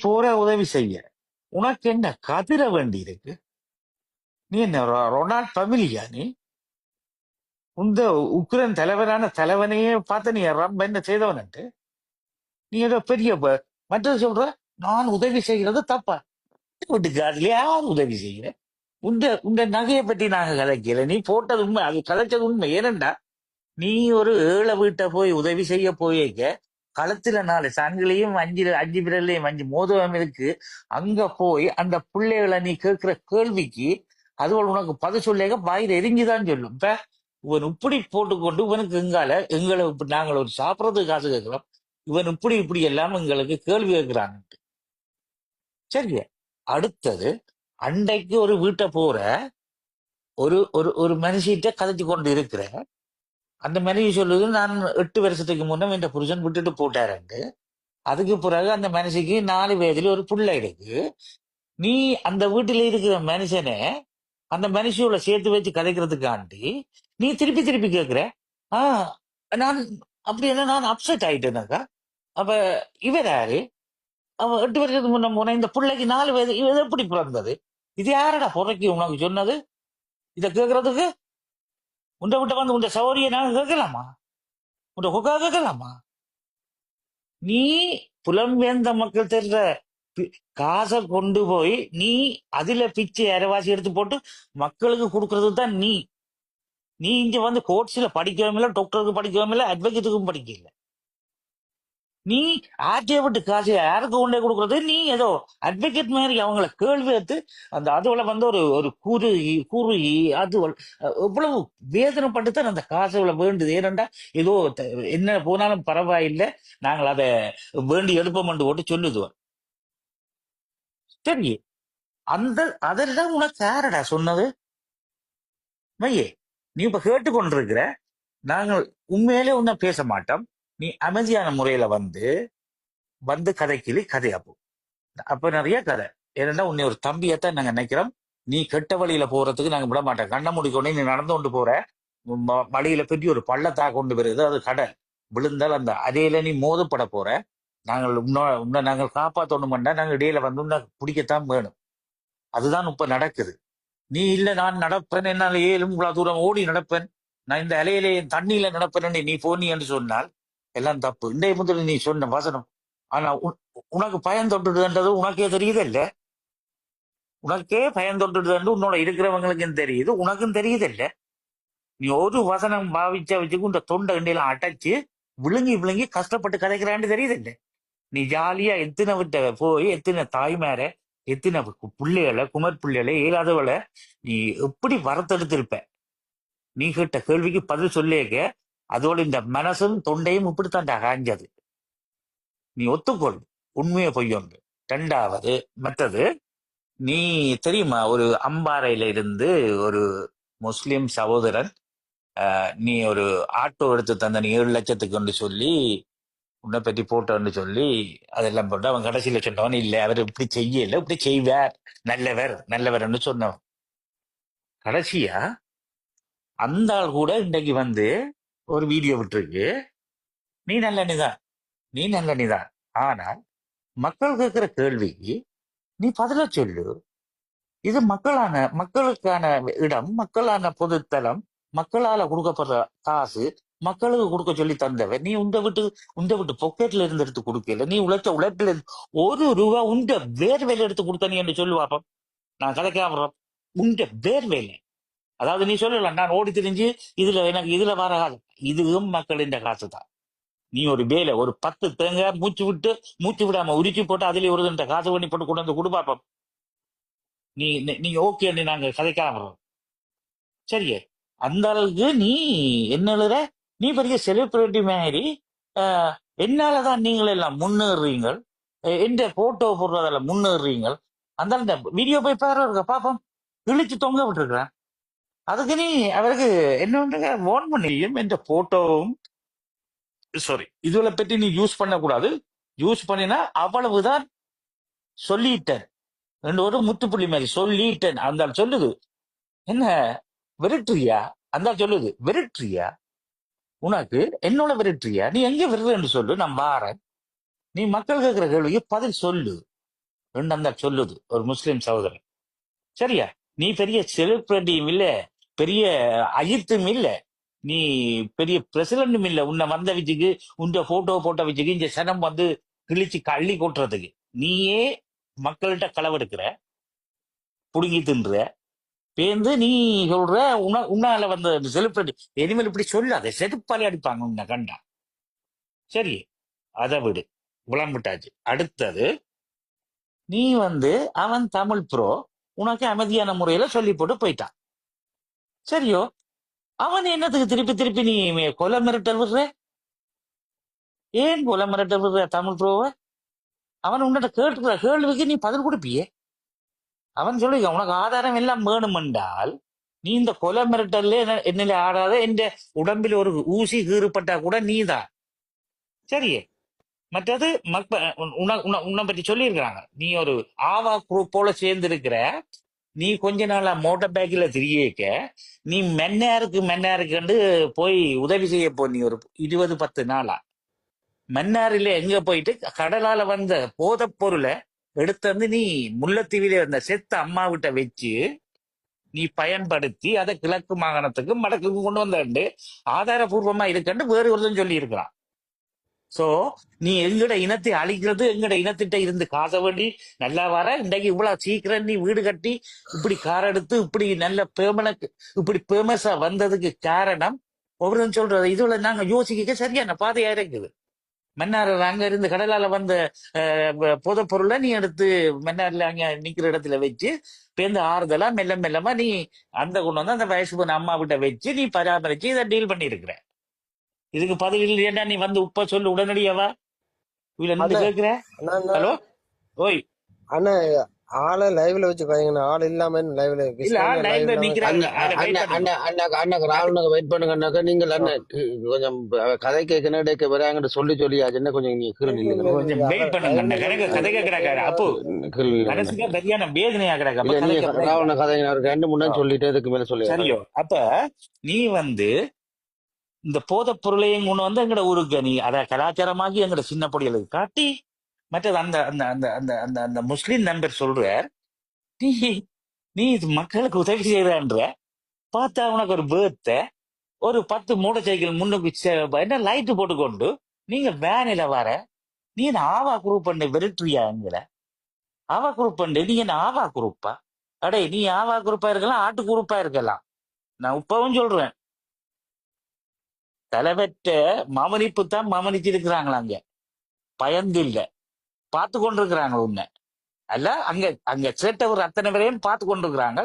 போற உதவி செய்ய. உனக்கு என்ன கதிர வேண்டி இருக்கு? நீ என்ன ரொ- ரொனால்ட் ஃபமிலியா நீ? இந்த உக்ரைன் தலைவரான தலைவனையே பார்த்து நீ ரொம்ப என்ன செய்தவன்ட்டு? நீ ஏதோ பெரிய மற்றது சொல்ற? நான் உதவி செய்கிறது தப்பா? வீட்டுக்கு அதுல யார் உதவி செய்யற உண்ட உண்ட நகையை பத்தி நாங்க கதைக்கல. நீ போட்டது உண்மை அது கதைச்சது உண்மை. ஏனண்டா நீ ஒரு ஏழை வீட்டை போய் உதவி செய்ய போயிருக்க களத்துல நாலு சங்கிலையும் அஞ்சு அஞ்சு விரல்லையும் அஞ்சு மோதிரம் இருக்கு. அங்க போய் அந்த பிள்ளைகளை நீ கேட்கிற கேள்விக்கு அதுவள் உனக்கு பதில் சொல்லேக வாயில எரிஞ்சுதான் சொல்லும். இப்ப இவன் இப்படி போட்டுக்கொண்டு இவனுக்கு எங்கால எங்களை இப்ப நாங்கள் ஒரு சாப்பிட்றதுக்கு காசு கேட்கிறோம். இவன் இப்படி இப்படி எல்லாம் எங்களுக்கு கேள்வி கேட்கிறான். சரியா? அடுத்தது அண்டைக்கு ஒரு வீட்டை போற ஒரு ஒரு ஒரு மனுஷிட்ட கதைச்சு கொண்டு இருக்கிற அந்த மனுஷி சொல்லுது நான் எட்டு வருஷத்துக்கு முன்ன என் புருஷன் விட்டுட்டு போட்டாருண்டு அதுக்கு பிறகு அந்த மனுஷிக்கு நாலு வயதுல ஒரு புள்ள இருக்கு. நீ அந்த வீட்டில் இருக்கிற மனுஷனை அந்த மனுஷியோட சேர்த்து வச்சு கதைக்கிறதுக்காண்டி நீ திருப்பி திருப்பி கேட்குற. ஆ நான் அப்படி என்ன நான் அப்செட் ஆயிட்டேனாக்கா அப்ப இவர் யாரு? அவன் எட்டு வருஷத்துக்கு முன்ன போன இந்த பிள்ளைக்கு நாலு வயது இது எப்படி பிறந்தது? இது யாரடா புறக்கி உனக்கு சொன்னது? இதை கேட்கறதுக்கு உண்டை விட்ட வந்து உண்ட சௌரியை நாங்கள் கேட்கலாமா? உண்ட ஹொக்கா கேட்கலாமா? நீ புலம்பெயர்ந்த மக்கள் தெரிற பி- காசை கொண்டு போய் நீ அதுல பிச்சை அரைவாசி எடுத்து போட்டு மக்களுக்கு கொடுக்கறது தான் நீ. நீ இங்க வந்து கோர்ட்ஸ்ல படிக்கவும் இல்லை டாக்டருக்கு படிக்கவும் இல்லை அட்வொகேட்டுக்கும் படிக்கல நீ ஆர்டிஐ விட்டு காசு யாருக்கு கொண்டே கொடுக்கறது? நீ ஏதோ அட்வொகேட் மாதிரி அவங்கள கேள்வி எடுத்து அந்த அதுவள வந்து ஒரு ஒரு கூறு குருகி அது எவ்வளவு வேதனைப்பட்டு தான் அந்த காசு இவ்வளவு வேண்டுது. ஏனண்டா ஏதோ என்ன போனாலும் பரவாயில்லை. நாங்கள் அதை வேண்டி எடுப்போம்னு போட்டு சொல்லுதுவோம் சரி அந்த அதெல்லாம் உனக்கு யாரடா சொன்னது? மையே நீ இப்ப கேட்டுக்கொண்டிருக்கிற நாங்கள் உண்மையிலே ஒன்றும் பேச மாட்டோம். நீ அமைதியான முறையில வந்து வந்து கதைக்கிளி கதையாப்போ அப்ப நிறைய கதை. ஏன்னா உன்னை ஒரு தம்பியத்தான் நாங்க நினைக்கிறோம். நீ கெட்ட வழியில போறதுக்கு நாங்க விட மாட்டோம். கண்ணை முடிக்கொண்டே நீ நடந்து கொண்டு போற. ம- வழியில பெரிய ஒரு பள்ளத்தா கொண்டு வருது. அது கடல். விழுந்தால் அந்த அதையில நீ மோதப்பட போற. நாங்கள் உன்னை நாங்கள் காப்பாற்றணுமெண்டா நாங்க இடையில வந்து உன்னை பிடிக்கத்தான் வேணும். அதுதான் இப்ப நடக்குது. நீ இல்ல நான் நடப்பேன். என்னால் ஏழும் இவ்வளவு தூரம் ஓடி நடப்பேன். நான் இந்த அலையிலே தண்ணியில நடப்பேன். நீ போனி என்று சொன்னால் எல்லாம் தப்பு. இன்றைய முதல் நீ சொன்ன வசனம். ஆனா உனக்கு பயம் தொட்டுடுதுன்றது உனக்கே தெரியுது இல்ல? உனக்கே பயம் தொட்டுடுதுன்னு உன்னோட இருக்கிறவங்களுக்கும் தெரியுது உனக்கும் தெரியுது இல்ல? நீ ஒரு வசனம் பாவிச்ச வச்சுக்கு இந்த தொண்டை கண்டையெல்லாம் அடைச்சு விழுங்கி விழுங்கி கஷ்டப்பட்டு கதைக்கிறான்னு தெரியுது இல்ல? நீ ஜாலியா எத்தனை விட்ட போய் எத்தனை தாய்மார எத்தனை பிள்ளைகளை குமர் பிள்ளைகளை இயலாதவளை நீ எப்படி வரத்தெடுத்திருப்ப? நீ கேட்ட கேள்விக்கு பதில் சொல்லியிருக்க அதோடு இந்த மனசும் தொண்டையும் இப்படித்தான்டா காஞ்சது நீ ஒத்துக்கொள். உண்மையை பொய்யொன்று ரெண்டாவது மற்றது நீ தெரியுமா ஒரு அம்பாறையில இருந்து ஒரு முஸ்லிம் சகோதரன் நீ ஒரு ஆட்டோ எடுத்து தந்த நீ ஏழு லட்சத்துக்குன்னு சொல்லி உன்னை பற்றி போட்டோன்னு சொல்லி அதெல்லாம் போட்டு அவன் கடைசியில் சொன்னவன் இல்லை அவர் இப்படி செய்யல இப்படி செய்வார். நல்லவர் நல்லவர்னு சொன்னவன். கடைசியா அந்த ஆள் கூட இன்றைக்கு வந்து ஒரு வீடியோ விட்டுருக்கு. நீ நல்ல நிதான் நீ நல்ல நிதான் ஆனால் மக்கள் கேட்கிற கேள்விக்கு நீ பதில சொல்லு. இது மக்களான மக்களுக்கான இடம் மக்களான பொதுத்தலம் மக்களால கொடுக்கப்படுற காசு மக்களுக்கு கொடுக்க சொல்லி தந்தவன் நீ உண்ட விட்டு உண்ட விட்டு பொக்கெட்ல இருந்து எடுத்து கொடுக்கல. நீ உழைச்ச உழைப்புல இருந்து ஒரு ரூபா உண்ட வேர்வையில எடுத்து கொடுத்த நீ என்று சொல்லுவாப்பம் நான் கதைக்காம உண்ட வேர்வையில. அதாவது நீ சொல்லலாம் நான் ஓடி தெரிஞ்சு இதுல எனக்கு இதுல வர இதுவும் மக்களின் காசு தான் நீ ஒரு வேலை ஒரு பத்து தேங்காய் மூச்சு விட்டு மூச்சு விடாம உரிச்சு போட்டு அதுல ஒரு ரெண்டு காசு பண்ணி போட்டு கொண்டு வந்து கொடுப்பாப்பம் நீ நீ- நீங்க ஓகே நாங்க கதைக்காம சரியே அந்த அளவுக்கு நீ என்ன எழுதுற? நீ பெரிய செலிபிரிட்டி மாதிரி ஆஹ், என்னாலதான் நீங்கள் எல்லாம் முன்னேறுறீங்கள் எந்த போட்டோ போடுறதால முன்னேறுறீங்க அந்த இந்த வீடியோ போய் பாரு இருக்க? பாப்போம். இழிச்சு தொங்க விட்டுருக்கிறேன். அதுக்கு நீ அவருக்கு என்ன ஓன் பண்ணியும் இந்த போட்டோவும் சாரி இதுல பற்றி நீ யூஸ் பண்ணக்கூடாது. யூஸ் பண்ணினா அவ்வளவுதான் சொல்லிட்டேன். ரெண்டு ஒரு முத்துப்புள்ளி மாதிரி சொல்லிட்டேன். அந்த சொல்லுது என்ன வெரிட்ரியா அந்த சொல்லுது வெரிட்ரியா உனக்கு என்னோட வெரிட்ரியா நீ எங்க விரட்டுன்னு சொல்லு நான் வாரேன். நீ மக்கள் கேட்கிற கேள்விக்கு பதில் சொல்லு. ரெண்டு அந்த சொல்லுது ஒரு முஸ்லிம் சகோதரன். சரியா? நீ பெரிய செலிபிரிட்டியும் இல்லை. பெரிய அஜித்தும் இல்லை. நீ பெரிய பிரசிடண்டும் இல்லை. உன்னை வந்த வச்சுக்கு உன் போட்டோ போட்ட வச்சுக்கு இந்த சனம் வந்து கிழிச்சு கள்ளி கொட்டுறதுக்கு. நீயே மக்கள்கிட்ட களவெடுக்கிற புடுங்கி தின்ற பேந்து நீ சொல்ற உன உன்னால வந்த செலிபிரிட்டி இனிமேல் இப்படி சொல்லாத. செருப்பாலே அடிப்பாங்க உன்னை கண்டா. சரி அதை விடு. விளம்பிட்டாச்சு அடுத்தது நீ வந்து அவன் தமிழ் ப்ரோ உனக்கு அமைதியான முறையில சொல்லி போட்டு போயிட்டான். சரியோ? அவன் என்னத்துக்கு திருப்பி திருப்பி நீ கொலை மிரட்டல் விடுற? ஏன் கொலை மிரட்டல் விடுற தமிழ் ப்ரோவ அவன் உன்னிட்ட கேட்டுக்கிற கேள்விக்கு நீ பதில் கொடுப்பியே? அவன் சொல்லி உனக்கு ஆதாரம் எல்லாம் வேணுமென்றால் நீ இந்த கொலை மிரட்டல்ல என்ன- என்னில ஆடாத என்ற உடம்பில் ஒரு ஊசி கீறுப்பட்டா கூட நீதான். சரியே? மற்றது மக்ப உன- உன- உன்னை பற்றி சொல்லியிருக்கிறாங்க. நீ ஒரு ஆவா குரூப் போல சேர்ந்து இருக்கிற நீ கொஞ்ச நாளா மோட்டார் பேக்கில் திரியிருக்க நீ மென்னாருக்கு மென்னாருக்குண்டு போய் உதவி செய்ய போ நீ ஒரு இருபது பத்து நாளா. மன்னாரில எங்க போயிட்டு கடலால வந்த போதைப் பொருளை எடுத்து வந்து நீ முல்லைத்தீவில வந்த செத்த அம்மா விட்ட வச்சு நீ பயன்படுத்தி அதை கிழக்கு மாகாணத்துக்கும் வடக்குக்கும் கொண்டு வந்தண்டு ஆதாரபூர்வமா இருக்கண்டு வேறு ஒருத்தன் சொல்லி இருக்கிறான் சோ நீ எங்கட இனத்தை அழிக்கிறது எங்கட இனத்திட்ட இருந்து காசை வேண்டி நல்லா வர இன்றைக்கு இவ்வளவு சீக்கிரம் நீ வீடு கட்டி இப்படி கார் எடுத்து இப்படி நல்ல பேமனுக்கு இப்படி பேமஸா வந்ததுக்கு காரணம் ஒவ்வொருத்தன் சொல்றது இதுல நாங்க யோசிக்க சரியான பாதையா இருக்குது. மன்னார் அங்க இருந்து கடலால வந்த புத பொருளை நீ எடுத்து மன்னார்ல அங்க நிக்கிற இடத்துல வச்சு பேருந்து ஆறுதலா மெல்ல மெல்லமா நீ அந்த கொண்டு வந்து அந்த வயசு போன அம்மா கிட்ட வச்சு நீ பராமரிச்சு இதை டீல் பண்ணிருக்கிற இதுக்கு பதில் இல்லையா நீ வந்து உப்ப சொல்லு உடனடியாவா இதுல நின்று ஹலோ? ஓய். அண்ணா ஆளை லைவ்ல வச்சு பாருங்கண்ணா ஆள் இல்லாம லைவ்ல அண்ணா ராவனுக்கு வெயிட் பண்ணுங்கன்னாக்கா நீங்கள் அண்ணன் கொஞ்சம் கதை கேட்க இடைக்க வராங்கன்னு சொல்லி சொல்லியாச்சுன்னா கொஞ்சம் நீங்க கீழே நில்லுங்க. கொஞ்சம் வெயிட் பண்ணுங்க கதை கேட்கிறாரு அப்போ மனசுக்கு சரியான வேதனையா கிடக்கு நீங்க ராவண கதை ரெண்டு நாள் சொல்லிட்டு இதுக்கு மேல சொல்லி சரியோ அப்ப நீ வந்து இந்த போதைப் பொருளையும் கொண்டு வந்து எங்கட ஊருக்கு நீ? அதை கலாச்சாரமாகி எங்கட சின்ன பொடிகளுக்கு காட்டி மற்றது அந்த அந்த அந்த அந்த அந்த அந்த முஸ்லீம் நண்பர் சொல்றார் நீ நீ இது மக்களுக்கு உதவி செய்யறன்ற பார்த்தா உனக்கு ஒரு பேர்த்த ஒரு பத்து மூட சைக்கிள் முன்னுக்கு என்ன லைட்டு போட்டுக்கொண்டு நீங்க வேனில வர நீ என்ன ஆவா குரூப் பண்ணி எங்களை? ஆவா குரூப் பண்ணு நீ என்ன ஆவா குரூப்பா அடே நீ ஆவா குரூப்பா இருக்கலாம் ஆட்டு குரூப்பா இருக்கலாம். நான் இப்பவும் சொல்றேன் தலைவற்ற மமனிப்பு தான் மமனிச்சு இருக்கிறாங்களா அங்க பயந்து இல்லை பார்த்து கொண்டிருக்கிறாங்க உன்னை. அல்ல அங்க அங்க சேட்டவர் அத்தனை பேரையும் பார்த்து கொண்டிருக்கிறாங்க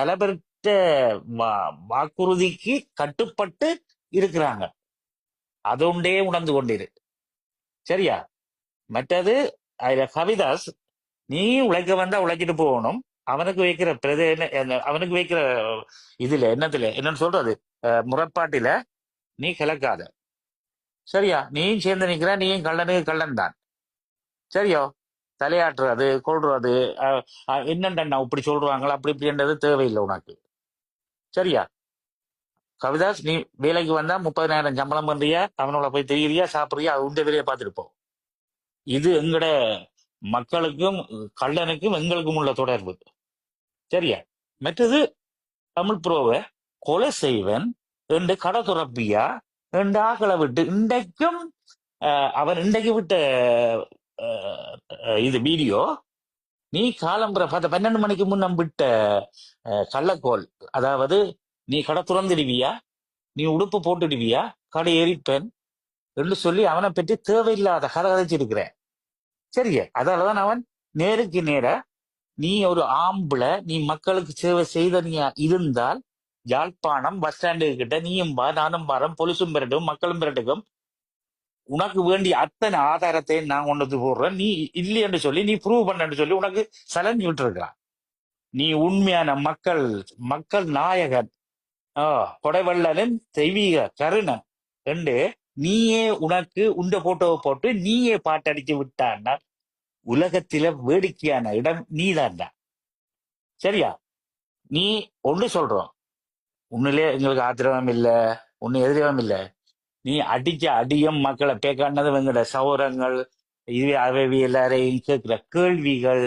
தலைவர்கிட்ட வாக்குறுதிக்கு கட்டுப்பட்டு இருக்கிறாங்க. அது உண்டே உணர்ந்து கொண்டிரு. சரியா? மற்றது அதுல கவிதாஸ் நீ உழைக்க வந்தா உழைச்சிட்டு போகணும். அவனுக்கு வைக்கிற பிரதே என்ன- அவனுக்கு வைக்கிற இதுல என்னத்துல என்னன்னு சொல்றது? முரட்பாட்டில நீ கிளக்காத. சரியா? நீயும் சேர்ந்து நிற்கிற நீயும் கள்ளனு கள்ளன் தான். சரியோ? தலையாட்டுறது கொள்றது என்னண்டா இப்படி சொல்றாங்களா அப்படி இப்படின்றது தேவையில்லை உனக்கு. சரியா? கவிதாஸ் நீ வேலைக்கு வந்தா முப்பதினாயிரம் சம்பளம் பண்றியா? அவனோட போய் தெரியுறியா? சாப்பிட்றியா? அது உண்ட வேலையை பார்த்துட்டு போ. இது எங்கட மக்களுக்கும் கள்ளனுக்கும் எங்களுக்கும் உள்ள தொடர்பு. சரியா? மற்றது தமிழ் புரோவை கொலை செய்வன் என்று கடை துறப்பியா? என்று ஆக்களை விட்டு இன்றைக்கும் அவர் அவன் இன்றைக்கு விட்ட இது வீடியோ நீ காலம்புற பார்த்த பன்னெண்டு மணிக்கு முன்னம் விட்ட கள்ளக்கோல் அதாவது நீ கடை துறந்துடுவியா? நீ உடுப்பு போட்டுடுவியா? கடை எரிப்பேன் என்று சொல்லி அவனை பற்றி தேவையில்லாத கதை கதைச்சிருக்கிறேன் சரியா அதாலதான் அவன் நேருக்கு நேர நீ ஒரு ஆம்பளை நீ மக்களுக்கு சேவை செய்த நீ இருந்தால் யாழ்ப்பாணம் பஸ் ஸ்டாண்டு கிட்ட நீயும் வா நானும் வரேன் பொலிசும் பெறட்டும் மக்களும் பிரட்டுக்கும் உனக்கு வேண்டிய அத்தனை ஆதாரத்தை நான் கொண்டு போடுறேன். நீ இல்லைன்னு சொல்லி நீ ப்ரூவ் பண்ணன்னு சொல்லி உனக்கு சலஞ்சு விட்டுருக்கான் நீ உண்மையான மக்கள் மக்கள் நாயகன். ஆ, கொடைவள்ளலின் தெய்வீக கருணன் என்று நீயே உனக்கு உண்ட போட்டோவை போட்டு நீயே பாட்டடிச்சு விட்டான்னா உலகத்தில வேடிக்கையான இடம் நீதான்டா சரியா? நீ ஒண்ணு சொல்றோம். உன்னிலே எங்களுக்கு ஆத்திரமும் இல்லை உன்னை எதிரவும் இல்ல. நீ அடிச்ச அடியும் மக்களை பேக்கானது எங்கட சௌரங்கள் இதுவே அவைவி எல்லாரையும் கேட்கிற கேள்விகள்.